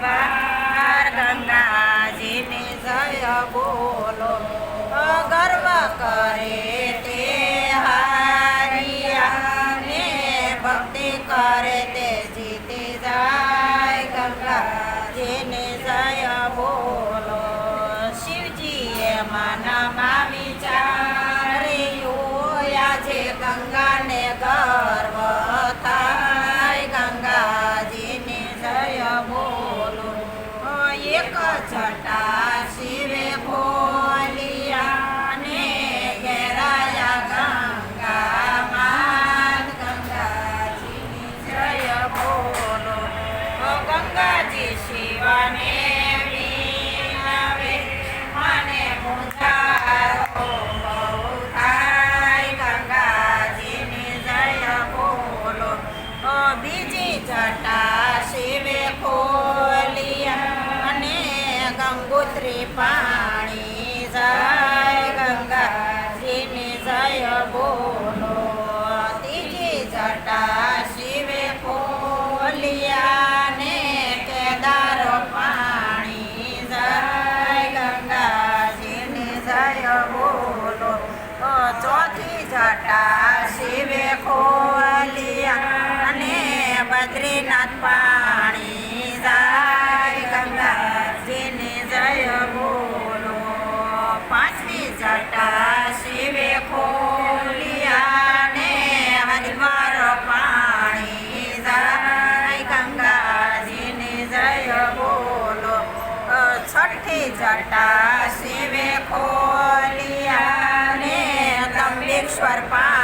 બાર ગંગાજીને જય બોલો ગર્વ કરે તે હારિયાને ભક્તિ કરે તે છટા શિવે બોલિયા ને ઘેરાયા ગંગા માન ગંગાજી જય બોલો ગંગાજી શિવાને મારી જટા શિવે ખોલિયા ને તંબેશ્વર પા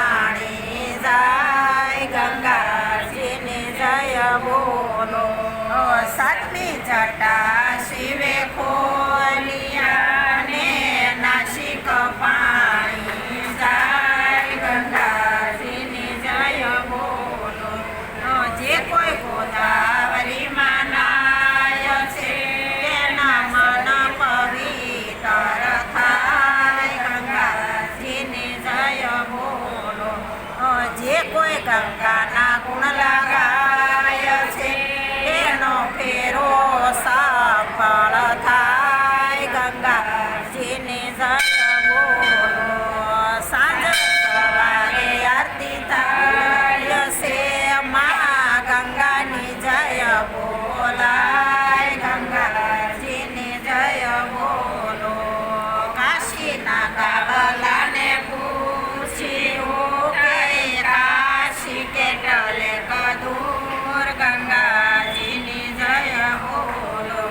કાશીના કાબલાને પૂછ્યું કે કાશી કેટલે કદૂર ગંગાજીની જય બોલો.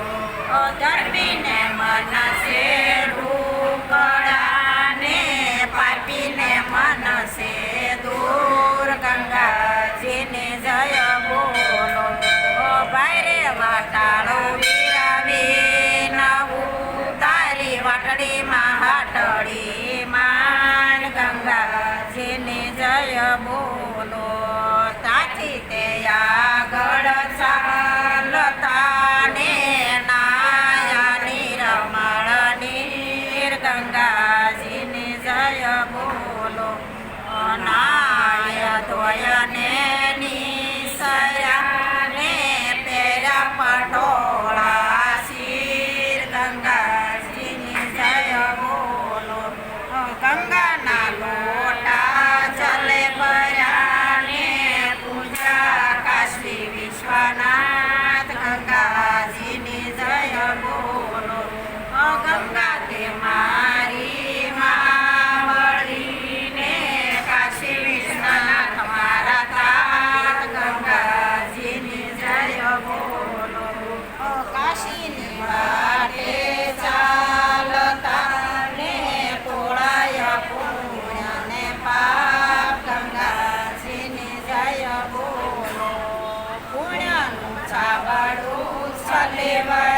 ધર્મીને જયા બો બોલો પૂણ્યાનું ચાવાડું સલેવા